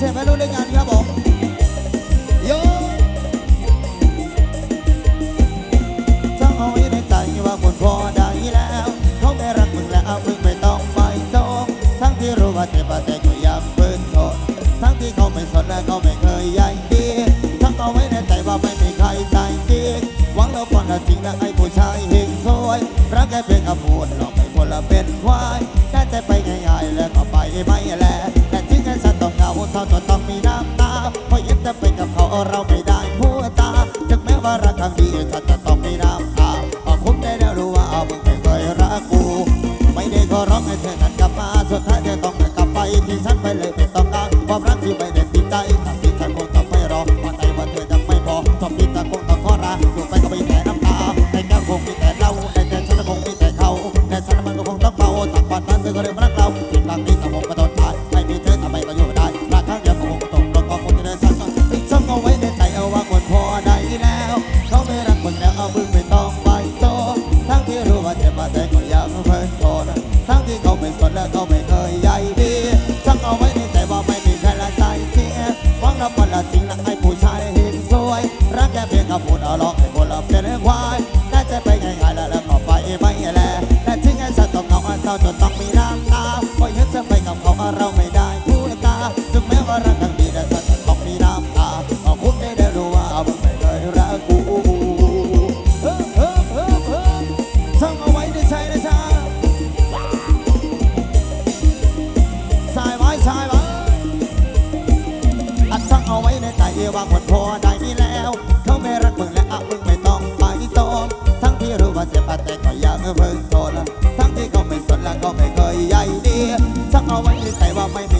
เสียงแม่ลูกได้งานครับผมโยเจ้าเอาไว้ในใจว่าคนพอได้แล้วเขาไม่รักมึงแล้วมึงไม่ต้องไปโทษทั้งที่รู้ว่าเธจ็บแต่ก็ยังเพิ่โทษทั้งที่เขาไม่สนและเขาไม่เคยใยดีทั้งเอาไว้ในใจว่าไม่มีใครใจจริงหวังแล้วก่อนจริงนะไอ้ผู้ชายเฮงสวยรักแค่เพียงคำพูดหลอกให้คนละเป็นควายแค่ใจไปง่ายๆแล้วก็ไปไม่แล้ว เศร้าจนต้องมีน้ำตาพอาะยิ้มแต่ไปกับเขาเราไม่ ว่าคนพอได้มีแล้ว เขาไม่รักมึงและอะมึงไม่ต้องไปตอมทั้งที่รู้ว่าเจ็บแต่ก็ยังเพิ่งโตทั้งที่เขาไม่สนและก็ไม่เคยใยดีทั้งเอาไว้ในใจว่าไม่มี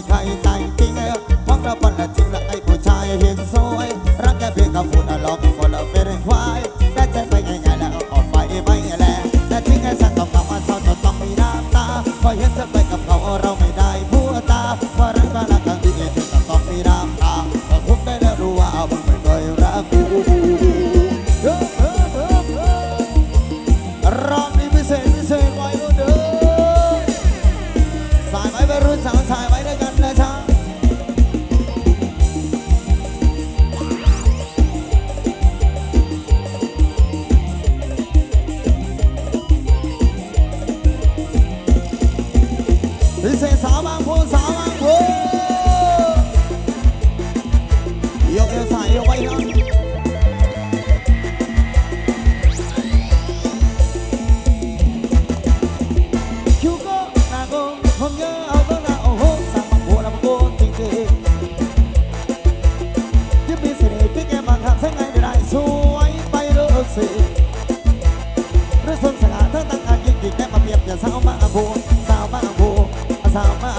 Sao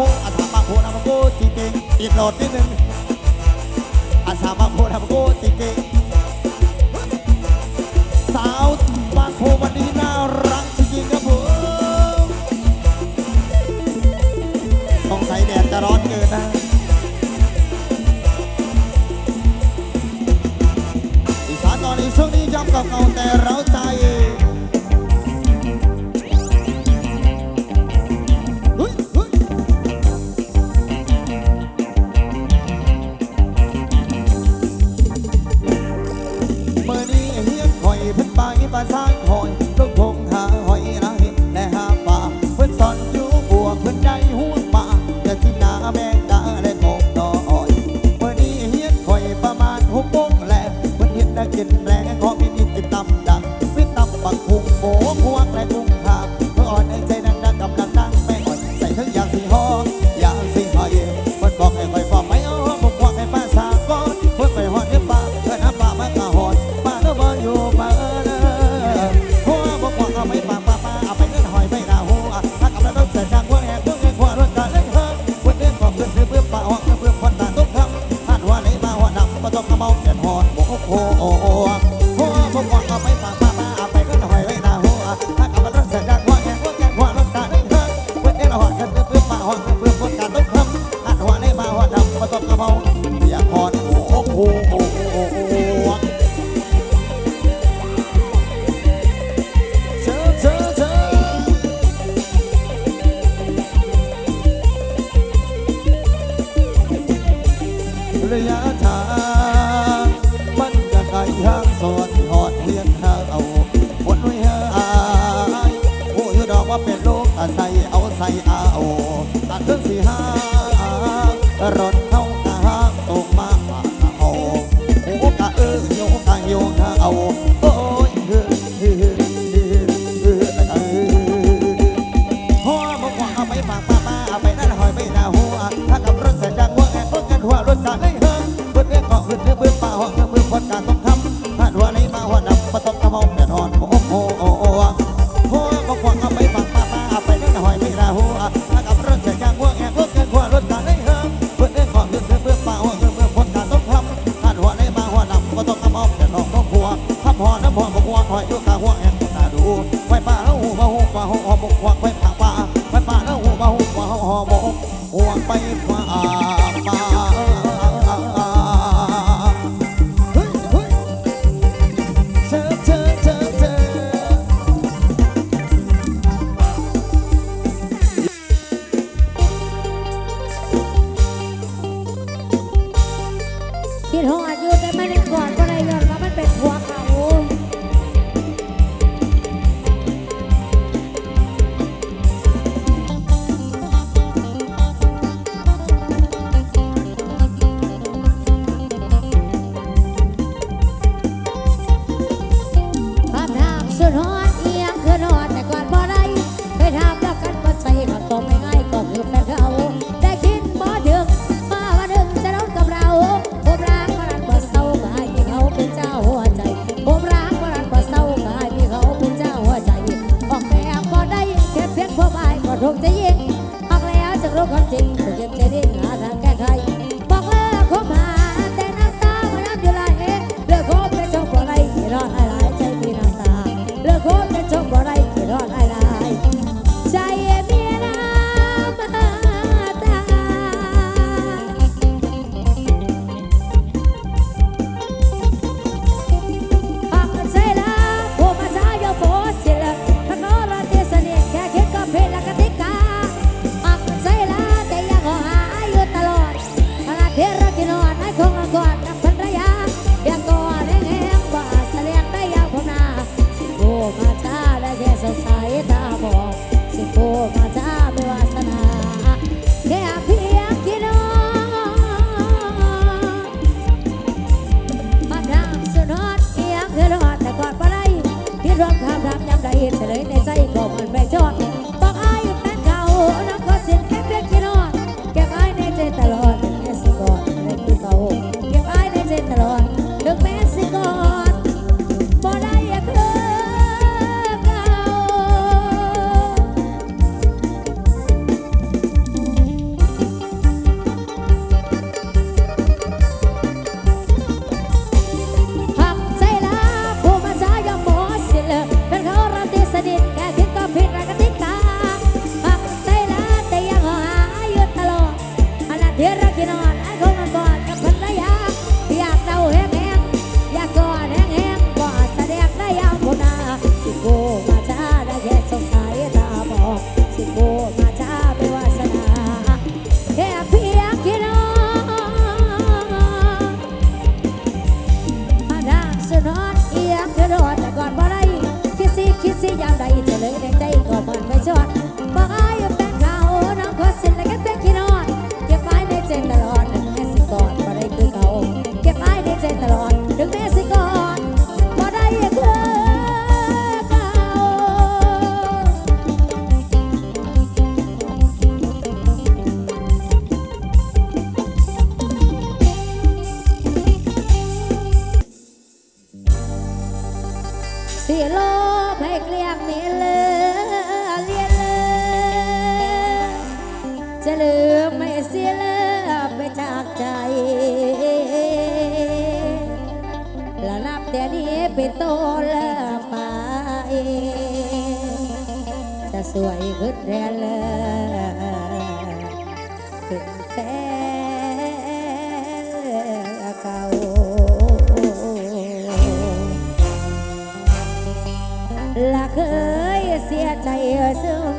พอาสามางโพนามังโกติเกอีกหลอดนิดนึงอาสามางโพนามังโกติเกสาวบางโพบันนี้น่ารักจริงๆครับผมสงสัยแดดจะร้อนเกินนะอีสานตอนนี้ช่วงนี้ย้ำกับเงาแต่เราใจ เพิ่ ระ so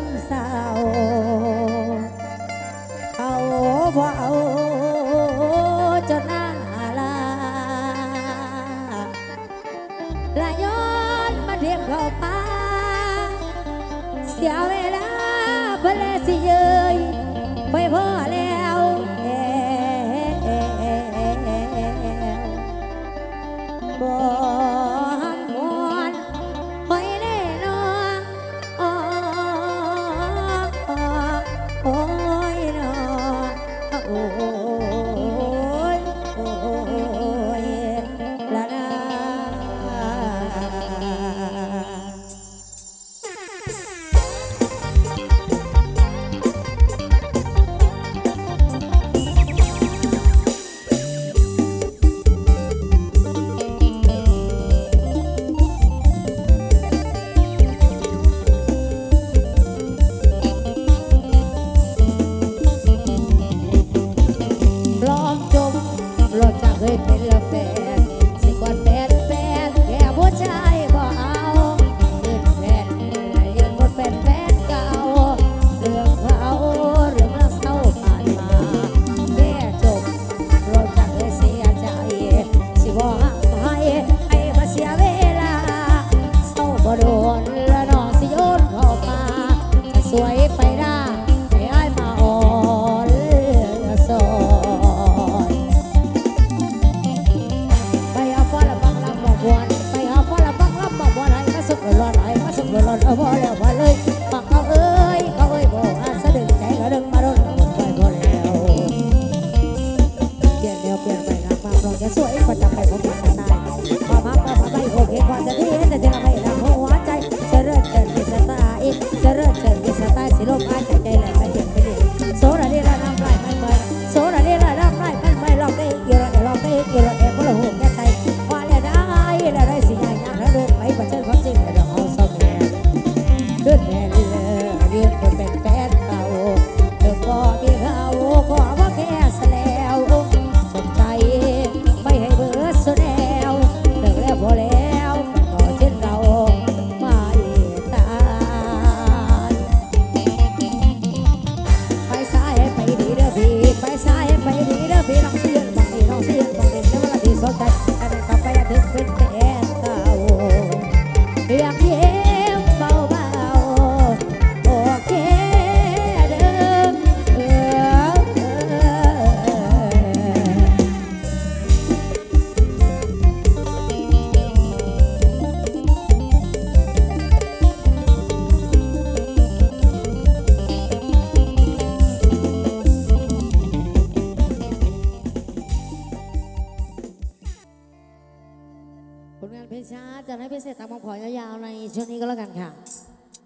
ช่วงนี้ก็แล้วกันค่ะ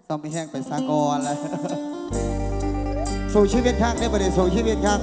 ต้องไม่แห้งไปสากอนแล้ว สู่ชีวิตครับได้ประเด็นสู่ชีวิตครับ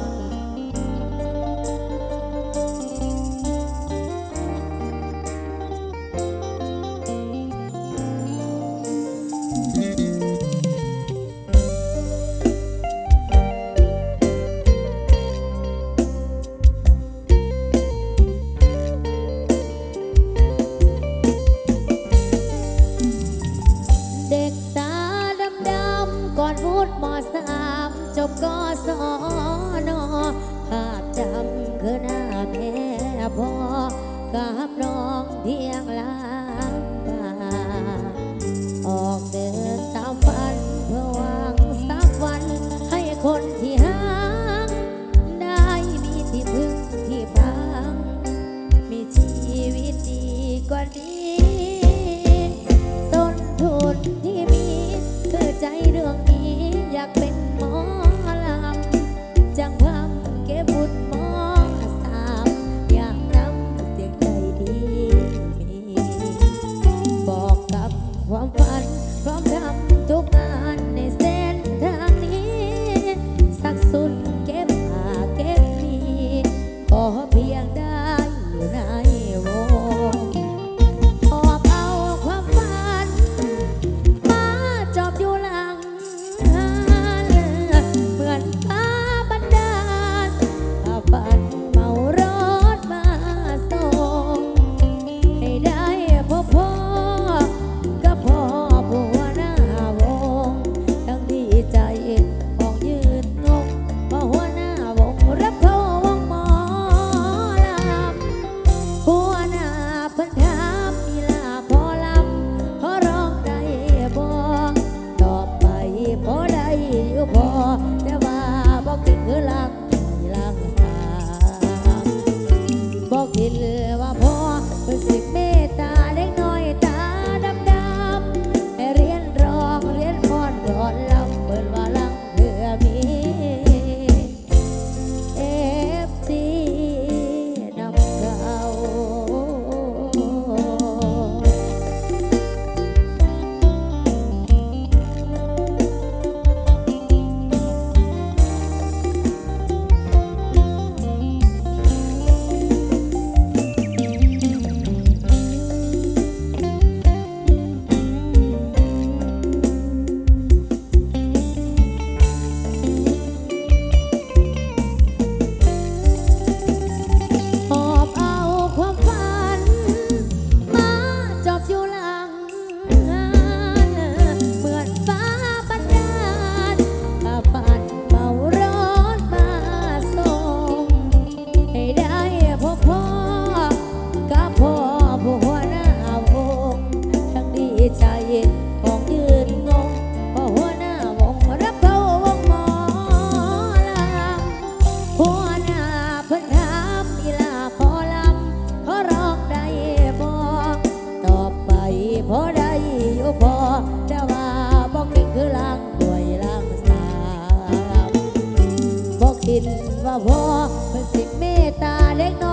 ย็องยืนงงเพราะหัวหน้าวงรับเขาวงหมอลำหัวหน้าเพิ่นถามีลาพอลำพอร้องได้บอตอบไปพอได้อยู่พอแต่ว่าบอกนี่คือลางด้ยลางสามบอกคิดว่าพอเพิ่นสิเมตตาเล็กน้อย